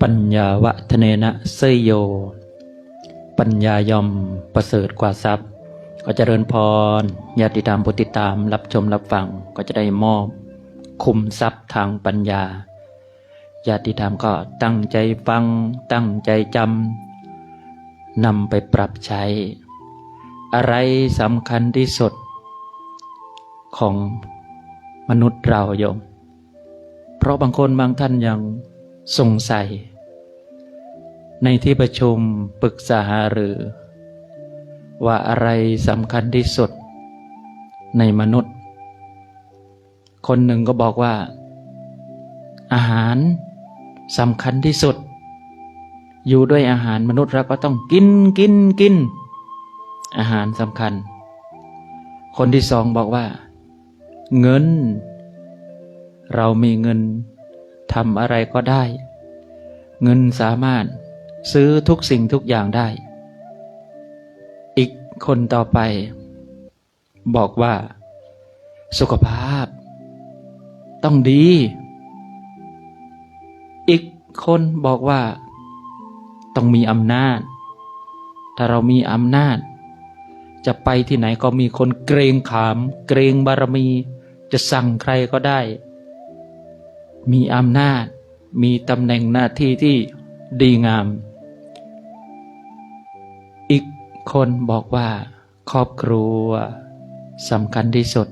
ปัญญาวะทะเนนะเสยโย ปัญญายอมประเสริฐกว่าทรัพย์ ก็เจริญพรญาติธรรมผู้ติดตามรับชมรับฟังก็จะได้มอบ คุมทรัพย์ทางปัญญาญาติธรรมก็ตั้งใจฟัง ตั้งใจจำนำไปปรับใช้ อะไรสำคัญที่สุด ของมนุษย์เราโยม เพราะบางคนบางท่านยัง สงสัย ในที่ประชุมปรึกษาหารือ ว่าอะไรสำคัญที่สุด ในมนุษย์ คนหนึ่งก็บอกว่า อาหารสำคัญที่สุด อยู่ด้วยอาหารมนุษย์เราก็ต้องกินกินกิน อาหารสำคัญ คนที่สองบอกว่า เงิน เรามีเงิน ทำอะไรก็ได้ เงินสามารถซื้อทุกสิ่งทุกอย่างได้ อีกคนต่อไป บอกว่า สุขภาพ ต้องดี อีกคนบอกว่า ต้องมีอำนาจ ถ้าเรามีอำนาจ จะไปที่ไหนก็มีคนเกรงขาม เกรงบารมี จะสั่งใครก็ได้ มีอำนาจ มีตำแหน่งหน้าที่ที่ดีงาม อีกคนบอกว่า ครอบครัวสำคัญที่สุด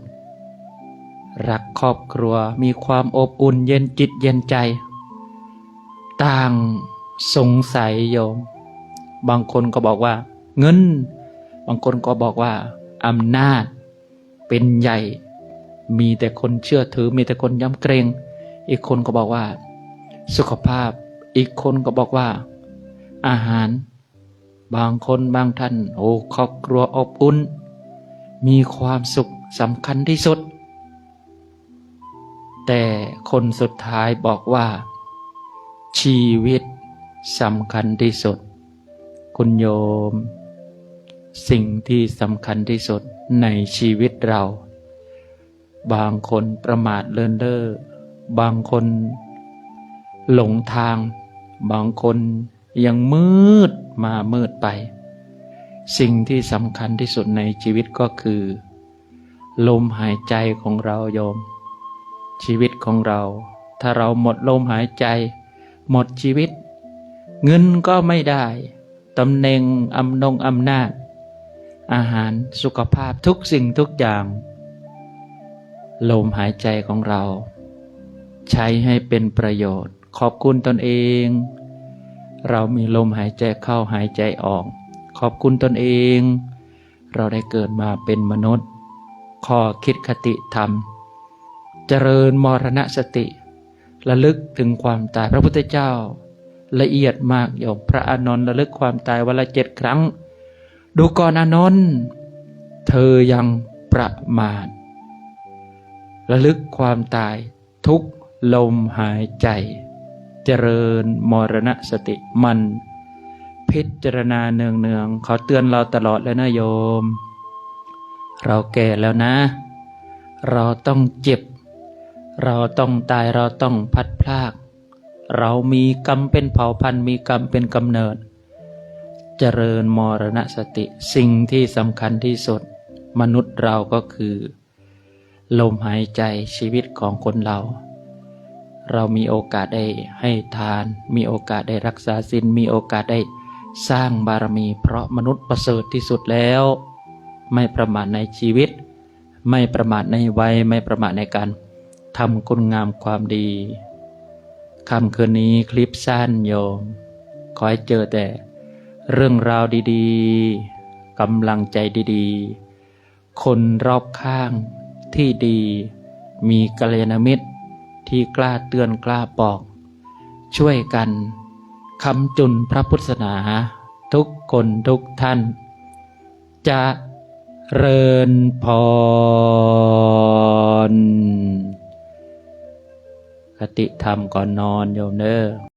รักครอบครัวมีความอบอุ่นเย็นจิตเย็นใจ ต่างสงสัยโยม บางคนก็บอกว่า เงิน บางคนก็บอกว่าอำนาจ เป็นใหญ่ มีแต่คนเชื่อถือมีแต่คนย้ำเกรง อีกคนก็บอกว่า สุขภาพ อีกคนก็บอกว่า อาหาร บางคนบางท่าน โอ้ครอบครัวอบอุ่น มีความสุขสำคัญที่สุด แต่คนสุดท้ายบอกว่า ชีวิตสำคัญที่สุด คุณโยม สิ่งที่สำคัญที่สุดในชีวิตเรา บางคนประมาทเลินเล่อ บางคนหลงทาง บางคนยังมืดมามืดไป สิ่งที่สำคัญที่สุดในชีวิตก็คือ ลมหายใจของเราโยม ชีวิตของเรา ถ้าเราหมดลมหายใจ หมดชีวิต เงินก็ไม่ได้ตำแหน่งอำนงอำนาจ อาหารสุขภาพทุกสิ่งทุกอย่าง ลมหายใจของเรา ใช้ให้เป็นประโยชน์ ขอบคุณตนเอง เรามีลมหายใจเข้าหายใจออก ขอบคุณตนเอง เราได้เกิดมาเป็นมนุษย์ ข้อคิดคติธรรม เจริญมรณสติระลึกถึงความตายพระพุทธเจ้า ละเอียดมากโยมพระอานนท์ระลึกความตายวันละเจ็ดครั้ง ดูก่อนอานนท์เธอยังประมาทระลึกความตายทุก ลมหายใจ เจริญมรณสติมัน พิจารณาเนืองเนืองๆเขาเตือนเราตลอดแล้วนะโยม เราแก่แล้วนะ เราต้องเจ็บ เราต้องตายเราต้องพัดพลาก เรามีกรรมเป็นเผ่าพันธุ์มีกรรมเป็นกำเนิด เจริญมรณสติสิ่งที่สำคัญที่สุด มนุษย์เราก็คือ ลมหายใจชีวิตของคนเรา เรามีโอกาสได้ให้ทาน มีโอกาสได้รักษาศีลมีโอกาสได้สร้างบารมีเพราะมนุษย์ประเสริฐที่สุดแล้ว ไม่ประมาทในชีวิต ไม่ประมาทในวัยไม่ประมาทในการทำคุณงามความดีคำคืนนี้คลิปสั้นโยม ขอให้เจอแต่เรื่องราวดีๆกำลังใจดีๆ คนรอบข้างที่ดี มีกัลยาณมิตร ที่กล้าเตือนกล้าบอก ช่วยกันคำจุนพระพุทธศาสนา ทุกคนทุกท่าน จะเริญพรคติธรรมก่อนนอนโยมเด้อ